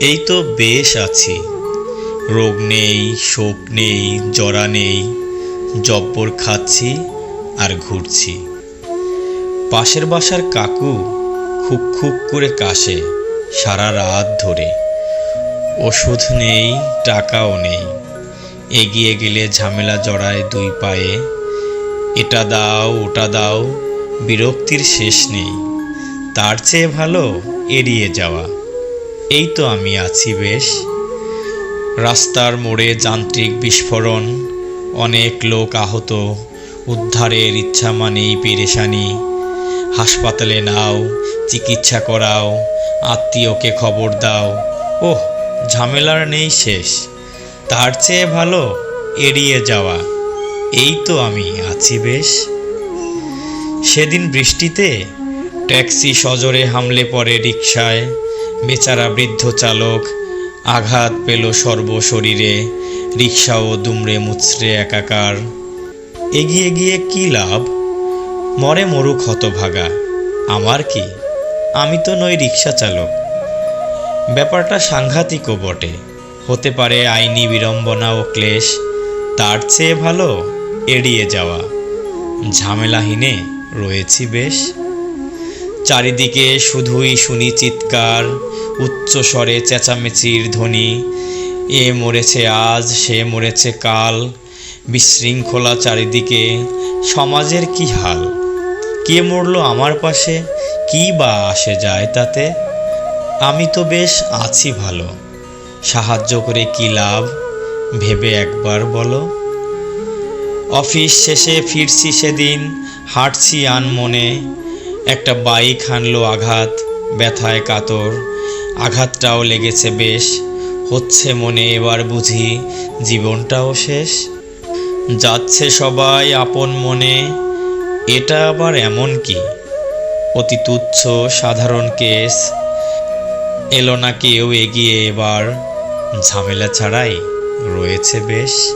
এই তো বেশ আছি। রোগ নেই, শোক নেই, জরা নেই। জব্বর খাচ্ছি আর ঘুরছি। পাশের বাসার কাকু খুব খুব করে কাশে সারা রাত ধরে। ওষুধ নেই, টাকাও নেই। এগিয়ে গেলে ঝামেলা জড়ায় দুই পায়ে। এটা দাও, ওটা দাও, বিরক্তির শেষ নেই। তার চেয়ে ভালো এড়িয়ে যাওয়া। এই তো আমি আছি বেশ। রাস্তার মোড়ে যান্ত্রিক বিস্ফোরণ, অনেক লোক আহত, উদ্ধারের ইচ্ছা মানেই পেরেশানি। হাসপাতালে নাও, চিকিৎসা করাও, আত্মীয়কে খবর দাও। ওহ, ঝামেলার নেই শেষ। তার চেয়ে ভালো এড়িয়ে যাওয়া। এই তো আমি আছি বেশ। সেদিন বৃষ্টিতে ট্যাক্সি সজোরে হামলে পড়ে রিকশায়। বেচারা বৃদ্ধ চালক আঘাত পেল সর্বশরীরে রিকশাও দুমড়ে মুচড়ে একাকার। এগিয়ে গিয়ে কি লাভ? মরে মরুক হতভাগা। আমার কি? আমি তো নই রিক্সা চালক। ব্যাপারটা সাংঘাতিকও বটে। হতে পারে আইনি বিড়ম্বনা ও ক্লেশ, তার চেয়ে ভালো এড়িয়ে যাওয়া। ঝামেলাহীনে রয়েছি বেশ। চারিদিকে শুধুই শুনি চিৎকার, উচ্চ স্বরে চেঁচামেচির ধ্বনি। এ মরেছে আজ, সে মরেছে কাল, বিশৃঙ্খলা চারিদিকে, সমাজের কি হাল? কে মরল আমার পাশে? কি বা আসে যায় তাতে? আমি তো বেশ আছি ভালো। সাহায্য করে কি লাভ? ভেবে একবার বলো। অফিস শেষে ফিরছি সেদিন, হাঁটছি আনমনে। একটা বাইক হানলো আঘাত, ব্যথায় কাতর। আঘাতটাও লেগেছে বেশ। হচ্ছে মনে এবার বুঝি জীবনটাও শেষ। যাচ্ছে সবাই আপন মনে, এটা আবার এমন কি? অতি তুচ্ছ সাধারণ কেস। এলো না কেউ এগিয়ে এবার, ঝামেলা ছাড়াই রয়েছে বেশ।